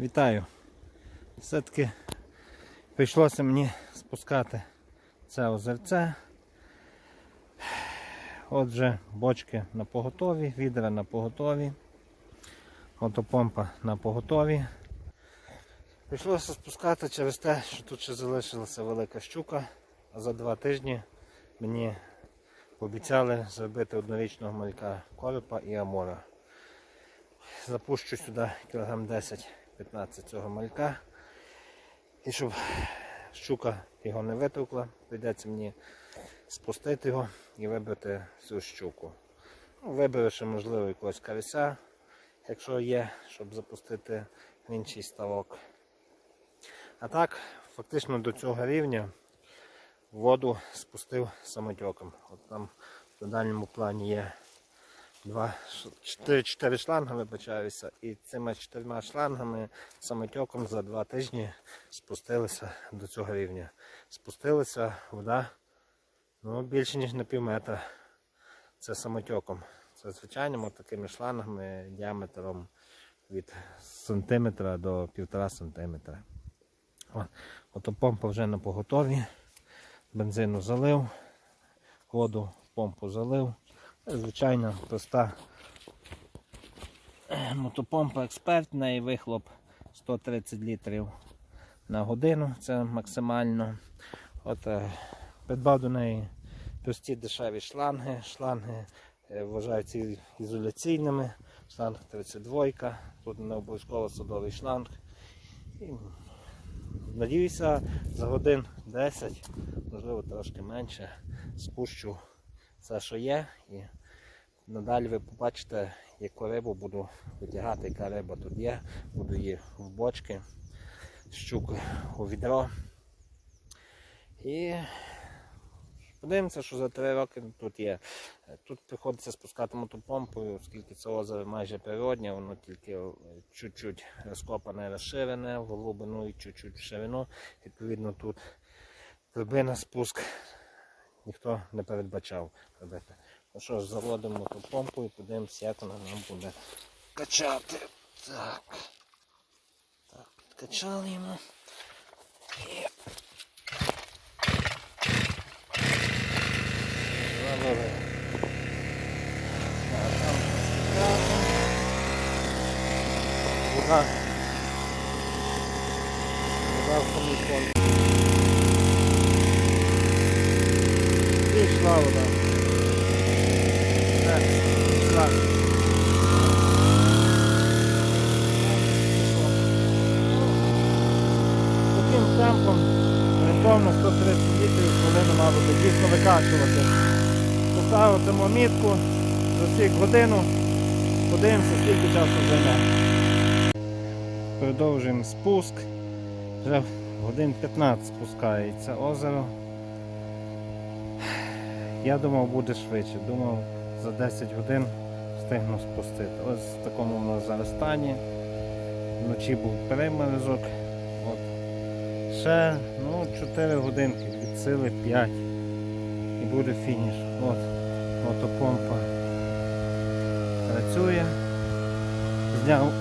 Вітаю. Все-таки прийшлося мені спускати це озерце. Отже, бочки на поготові, відра на поготові, мотопомпа на поготові. Прийшлося спускати через те, що тут ще залишилася велика щука, а за два тижні мені пообіцяли зробити однорічного малька коропа і амора. Запущу сюди кілограм 10-15 цього малька. І щоб щука його не витовкла, прийдеться мені спустити його і вибрати цю щуку. Ну, ще, можливо, якогось карася, якщо є, щоб запустити в інший ставок. А так, фактично до цього рівня воду спустив самотьоком. От там в дальньому плані є два, 4, шланги, вибачаюся, і цими чотирма шлангами самотьоком за два тижні спустилися до цього рівня. Спустилася вода ну, більше ніж на пів метра. Це самотьоком. Це звичайними такими шлангами діаметром від сантиметра до півтора сантиметра. Ото помпа вже на поготові. Бензину залив, воду в помпу залив. Звичайно, проста мотопомпа експерт, в неї вихлоп 130 літрів на годину, це максимально. От, е, придбав до неї прості дешеві шланги. Шланги е, вважаються ізоляційними. Шланг 32, тут не обов'язково садовий шланг. І, надіюся, за годин 10, можливо трошки менше, спущу все, що є. І надалі ви побачите, яку рибу буду витягати, яка риба тут є. Буду її в бочки, щуки у відро. І подивимося, що за три роки тут є. Тут приходиться спускати мотопомпою, оскільки це озеро майже природнє, воно тільки чуть-чуть розкопане, розширене в глибину і чуть-чуть в ширину. Відповідно, тут глибина спуск ніхто не передбачав робити. Ну що ж, заводимо мотопомпу і подивимося, як вона нам буде качати. Так. Так, підкачали йому. І... Там. Вода. Вода помпі. Пішла вода. Так, пішла. Таким темпом орієнтовно 130 літрів хвилину, мабуть, дійсно викачувати. Поставимо мітку, засік годину, подивимося, скільки часу займе. Продовжуємо спуск. Вже годин 15 спускається озеро. Я думав буде швидше, думав за 10 годин встигну спустити. Ось в такому в нас зараз стані. Вночі був переморозок. От. Ще ну, 4 годинки, від сили 5. І буде фініш. От, мотопомпа працює. Зняв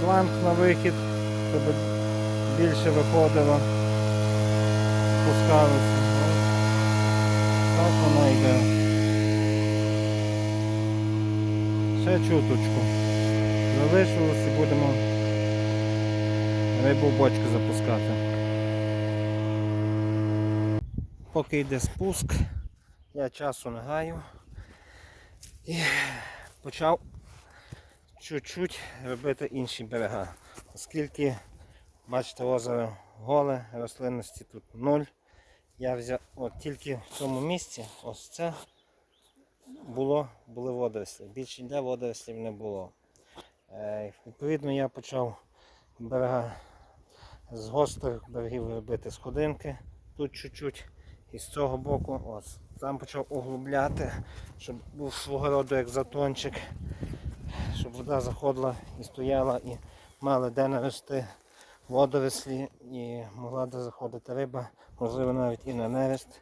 шланг на вихід, щоб більше виходило, спускалося. Так воно йде. Ще чуточку. Залишилось і будемо рибу в бочку запускати. Поки йде спуск, я часу не гаю і почав чуть-чуть робити інші берега. Оскільки, бачите, озеро голе, рослинності тут нуль. Я взяв от тільки в цьому місці, ось це було, були водорослі. Більше ніде водорослів не було. Е, відповідно, я почав берега з гострих берегів робити сходинки. Тут чуть-чуть і з цього боку. Ось. Там почав углубляти, щоб був свого роду як затончик, щоб вода заходила і стояла і мали де навести водорослі і могла де заходити риба, можливо навіть і на нерест.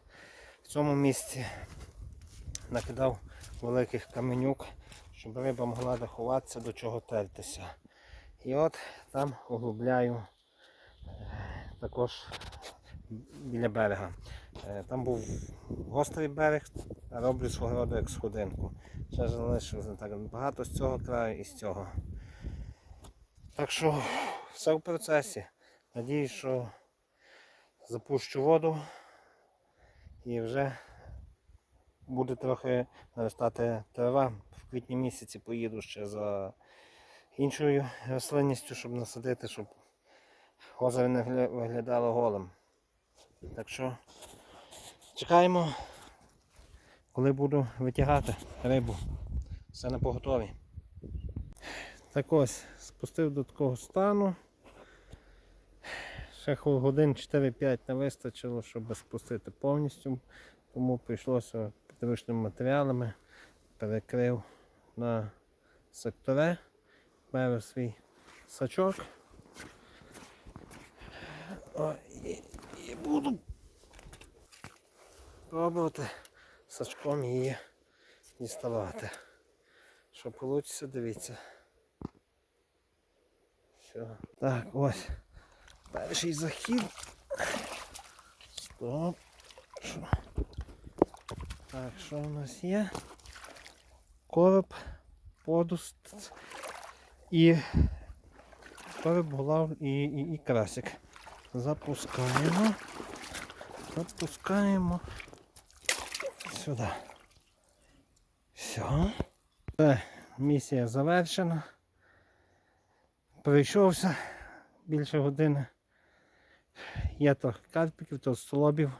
В цьому місці накидав великих каменюк, щоб риба могла де ховатися, до чого тертися. І от там углубляю е, також біля берега. Е, Там був гострий берег, роблю свого роду як сходинку. Ще залишилось не так багато з цього краю і з цього. Так що все в процесі. Надіюсь, що запущу воду і вже буде трохи наростати трава. В квітні місяці поїду ще за іншою рослинністю, щоб насадити, щоб озеро не виглядало голим. Так що чекаємо, коли буду витягати рибу. Все на поготові. Так ось, спустив до такого стану. Ще годин 4-5 не вистачило, щоб спустити повністю. Тому прийшлося підручними матеріалами, перекрив на сектори, беру свій сачок. О, і, і буду пробувати сачком її діставати. Що вийде, дивіться. Все. Так, ось. Перший захід. Стоп. Що? Так, що у нас є? Короб, подуст і короб, голав і, і, і красик. Запускаємо. Запускаємо сюди. Все, місія завершена. Пройшовся більше години. Є то карпіків, то столобів.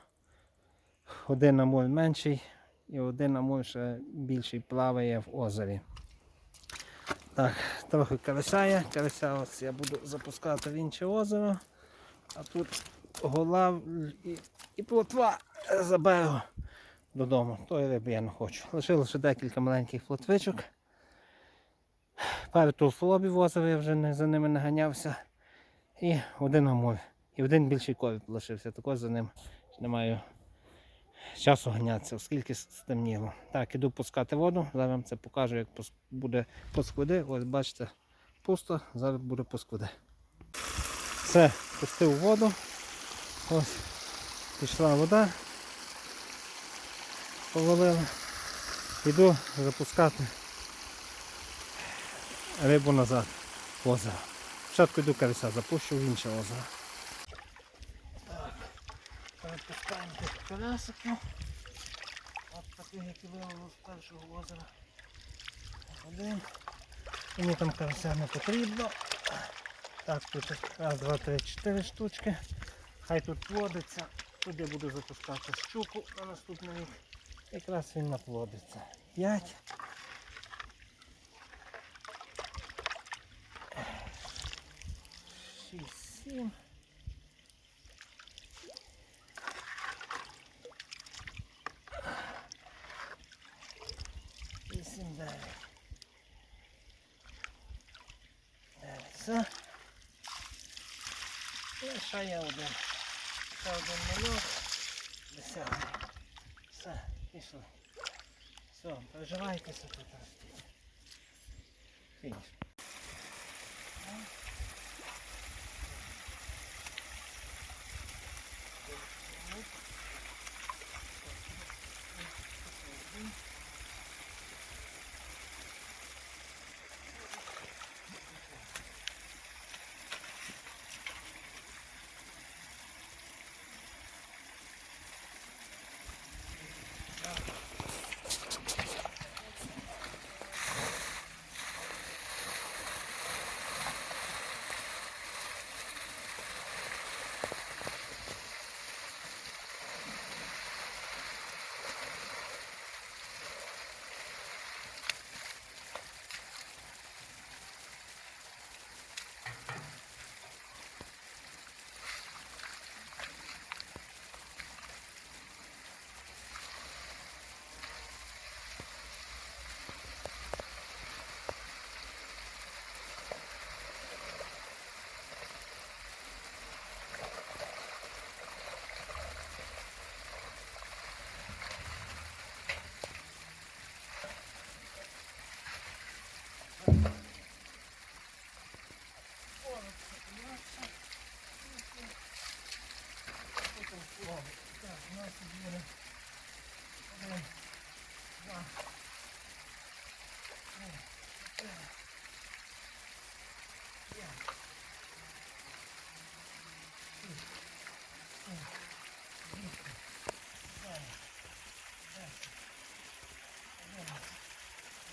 Один амур менший і один амур ще більший плаває в озері. Так, трохи карася є. Карася ось я буду запускати в інше озеро. А тут голав і, і плотва заберу додому. Тої риби я не хочу. Лишилося декілька маленьких плотвичок. Пару толфолобів в озері я вже за ними не ганявся. І один амур. І один більший коріб лишився. Також за ним не маю часу ганятися, оскільки стемніло. Так, іду пускати воду. Зараз вам це покажу, як буде поскуди. Ось бачите, пусто, зараз буде поскуди. Все, пустив воду. Ось пішла вода. Повалила. Іду запускати рибу назад в озеро. Спочатку йду карася, запущу в інше озеро. Так, перепускаємо тих карасиків. От таких, які вивели з першого озера. Один. Мені там карася не потрібно. Так, тут раз, два, три, чотири штучки. Хай тут плодиться. Тут я буду запускати щуку на наступний рік. Якраз він наплодиться. П'ять. Сім. Вісім, дев'ять. Дев'ять. Все. І ще є один. Ще один мальок. Десятий. Все, пішли. Все, проживайтеся тут.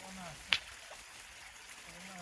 Вона.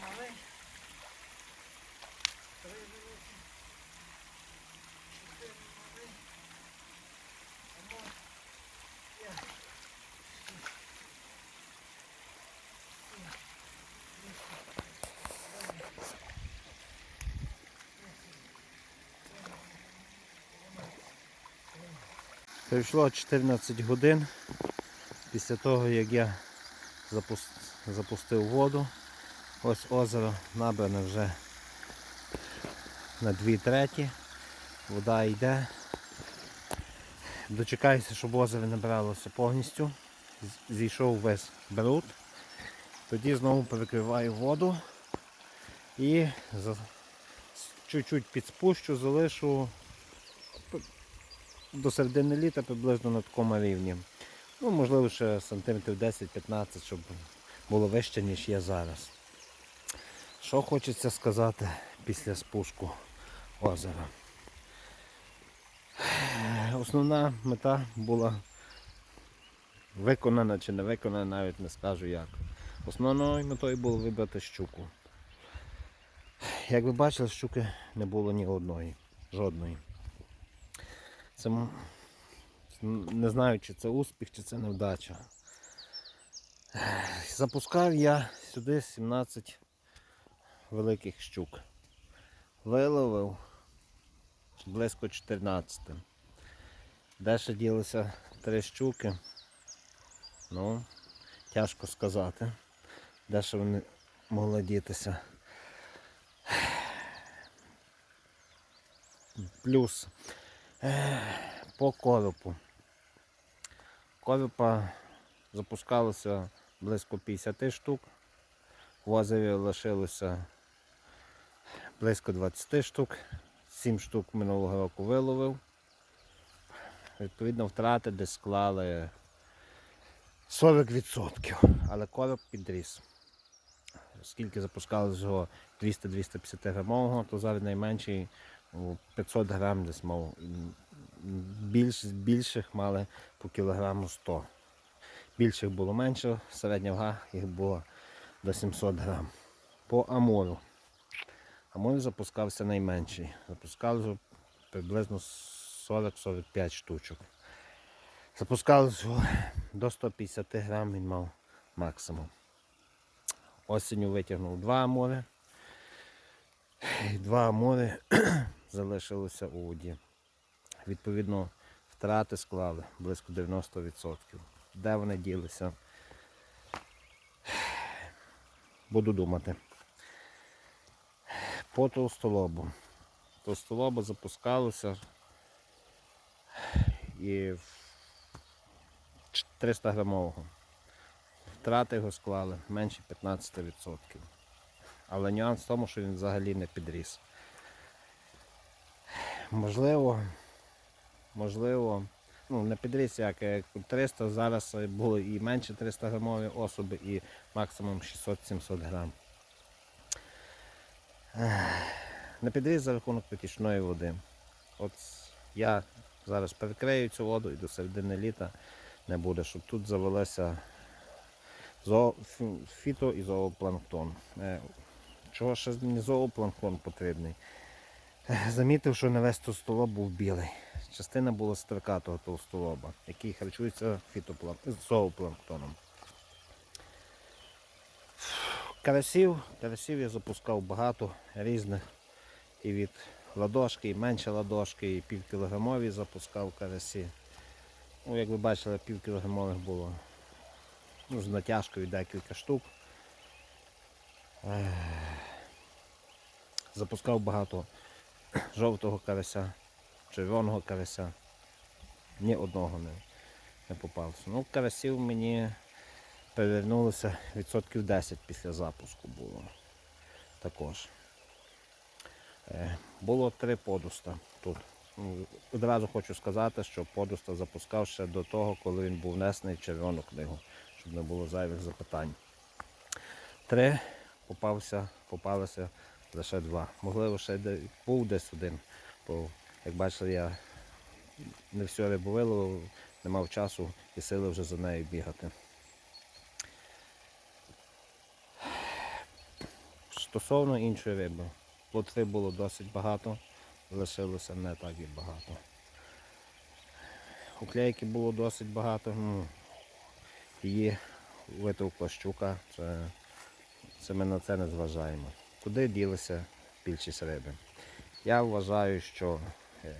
Малий. Три великі. Чотири малий. Один. П'ять. Пройшло 14 годин після того, як я запустив воду. Ось озеро набране вже на 2 треті. Вода йде. Дочекаюся, щоб озеро набралося повністю. Зійшов весь бруд. Тоді знову перекриваю воду і чуть-чуть підспущу, залишу до середини літа приблизно на такому рівні. Ну, можливо, ще сантиметрів 10-15, щоб було вище, ніж є зараз. Що хочеться сказати після спуску озера? Основна мета була виконана чи не виконана, навіть не скажу як. Основною метою було вибрати щуку. Як ви бачили, щуки не було ні одної, жодної. Це не знаю, чи це успіх, чи це невдача. Запускав я сюди 17 великих щук. Виловив близько 14. Де ще ділися три щуки? Ну, тяжко сказати. Де вони могли дітися. Плюс по коропу. Коропа запускалося близько 50 штук. В лишилося близько 20 штук. 7 штук минулого року виловив. Відповідно, втрати десь склали 40%. Але короб підріс. Скільки запускалось його 200-250 грамового, то зараз найменший 500 грам десь мав. Більш, більших мали по кілограму 100. Більших було менше, середня вага їх було до 700 грам. По амуру. Амур запускався найменший. Запускали приблизно 40-45 штучок. Запускалось його до 150 грам він мав максимум. Осінню витягнув два амури. І Два амури залишилося у воді. Відповідно, втрати склали близько 90%. Де вони ділися? Буду думати. По товстолобу. Товстолобу запускалося і 300 грамового. Втрати його склали менше 15%. Але нюанс в тому, що він взагалі не підріс. Можливо, можливо, ну не підріс як, як 300, зараз було і менше 300 грамові особи, і максимум 600-700 грам. Ех, Не підріс за рахунок потічної води. От я зараз перекрию цю воду і до середини літа не буде, щоб тут завелося зоо, фіто і зоопланктон. Е, Чого ще мені зоопланктон потрібний? Замітив, що не весь товстолоб був білий. Частина була строкатого товстолоба, який харчується фітоплан... зоопланктоном. Карасів, карасів я запускав багато різних. І від ладошки, і менше ладошки, і півкілограмові запускав карасі. Ну, як ви бачили, півкілограмових було ну, з натяжкою декілька штук. Запускав багато жовтого карася, червоного карася. Ні одного не, не попався. Ну, карасів мені перевернулося відсотків 10 після запуску було. Також. Е, Було три подуста тут. Ну, Одразу хочу сказати, що подуста запускав ще до того, коли він був внесений в червону книгу, щоб не було зайвих запитань. Три попався, попалися лише два. Можливо, ще був десь один, бо як бачили, я не всю рибу виловив, не мав часу і сили вже за нею бігати. Стосовно іншої риби, плотви було досить багато, лишилося не так і багато. Уклейки було досить багато. Ну, її витовкла щука, це, це ми на це не зважаємо. Куди ділися більшість риби? Я вважаю, що е,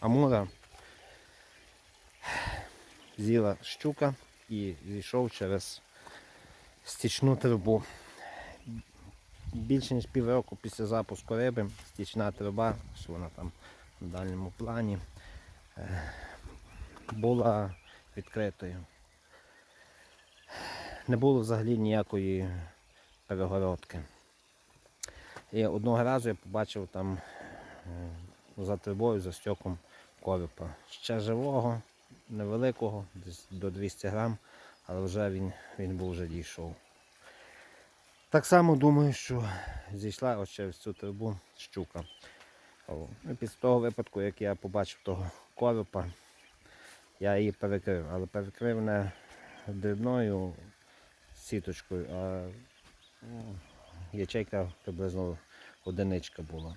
амура з'їла щука і зійшов через стічну трубу. Більше ніж півроку після запуску риби стічна труба, що вона там на дальньому плані, е, була відкритою. Не було взагалі ніякої перегородки. І одного разу я побачив там е, за трубою, за стьоком коропа. Ще живого, невеликого, десь до 200 грам, але вже він, він був вже дійшов. Так само думаю, що зійшла ось через цю трубу щука. І після того випадку, як я побачив того коропа, я її перекрив, але перекрив не дрібною сіточкою, а ну, ячейка приблизно одиничка була.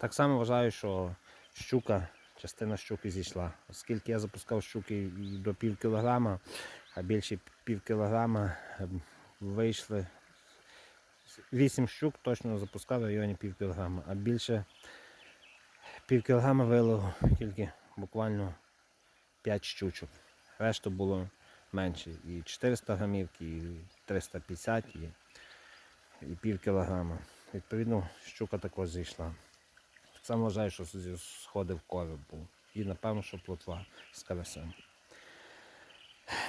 Так само вважаю, що щука, частина щуки зійшла. Оскільки я запускав щуки до пів кілограма, а більше пів кілограма ем, вийшли. 8 щук точно запускав в районі пів кілограма, а більше пів кілограма вилив тільки буквально 5 щучок. Решту було менше. І 400 грамівки, і 350, і, і пів кілограма. Відповідно, щука також зійшла. Само вважаю, що сходив короб був. І напевно, що плотва з карасем.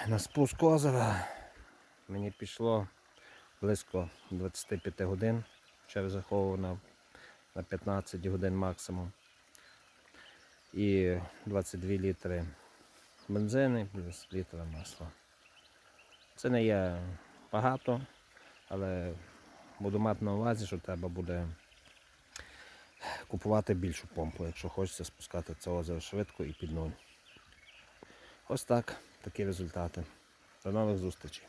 На спуск озера мені пішло близько 25 годин. Ще розраховував на, на 15 годин максимум. І 22 літри бензини плюс літра масла. Це не є багато, але буду мати на увазі, що треба буде купувати більшу помпу, якщо хочеться спускати це озеро швидко і під нуль. Ось так, такі результати. До нових зустрічей.